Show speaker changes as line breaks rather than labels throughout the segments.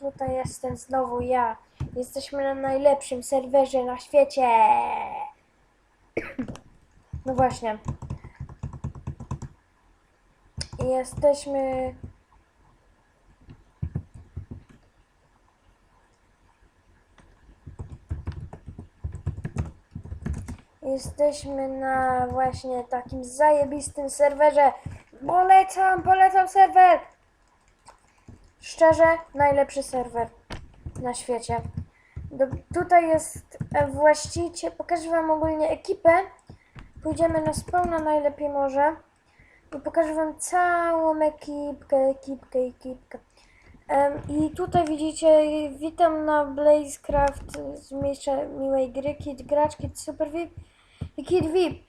tutaj jestem znowu ja. Jesteśmy na najlepszym serwerze na świecie. No właśnie. Jesteśmy. Jesteśmy na właśnie takim zajebistym serwerze. Polecam, polecam serwer. Szczerze, najlepszy serwer na świecie. Do, tutaj jest e, właściciel. Pokażę Wam ogólnie ekipę. Pójdziemy na spawna najlepiej może. I pokażę Wam całą ekipkę, ekipkę, ekipkę. Em, I tutaj widzicie, witam na Blazecraft z miejsca miłej gry, Kid Gracz, Kid Super VIP i Kid VIP.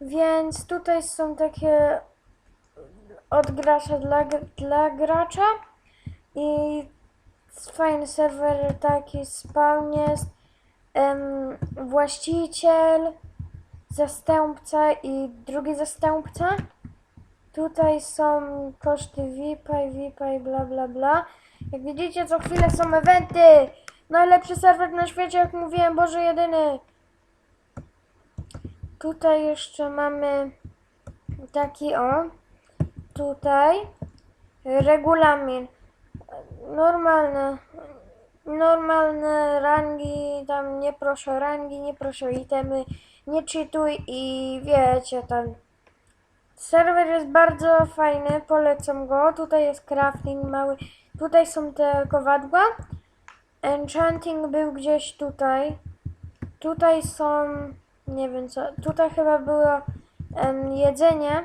Więc tutaj są takie od gracza dla, dla gracza i fajny serwer, taki spawn jest. Właściciel, zastępca i drugi zastępca. Tutaj są koszty VIP-a i VIP-a i bla bla bla. Jak widzicie, co chwilę są eventy. Najlepszy serwer na świecie, jak mówiłem, Boże jedyny. Tutaj jeszcze mamy taki o. Tutaj regulamin. Normalne. Normalne rangi, tam nie proszę rangi, nie proszę itemy, nie czytuj i wiecie tam. Serwer jest bardzo fajny, polecam go. Tutaj jest crafting mały. Tutaj są te kowadła. Enchanting był gdzieś tutaj. Tutaj są, nie wiem co, tutaj chyba było em, jedzenie.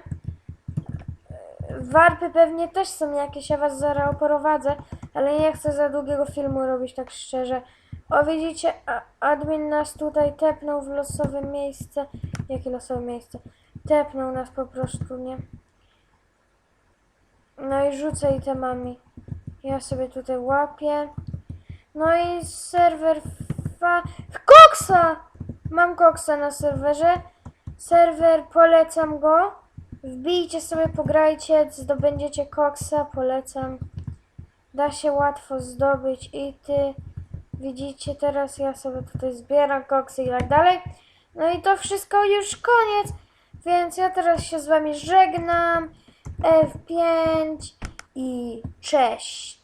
Warpy pewnie też są jakieś, ja was zaraz oprowadzę, ale nie chcę za długiego filmu robić, tak szczerze. O, widzicie, admin nas tutaj tepnął w losowe miejsce. Jakie losowe miejsce? Tepnął nas po prostu, nie? No i rzucę itemami. Ja sobie tutaj łapię. No i serwer fa... Koksa! Mam koksa na serwerze. Serwer, polecam go. Wbijcie sobie, pograjcie, zdobędziecie koksa, polecam. Da się łatwo zdobyć i ty widzicie teraz ja sobie tutaj zbieram koksy i tak dalej. No i to wszystko już koniec. Więc ja teraz się z wami żegnam. F5 i cześć.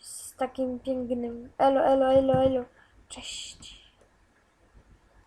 Z takim pięknym elo, elo, elo, elo. Cześć.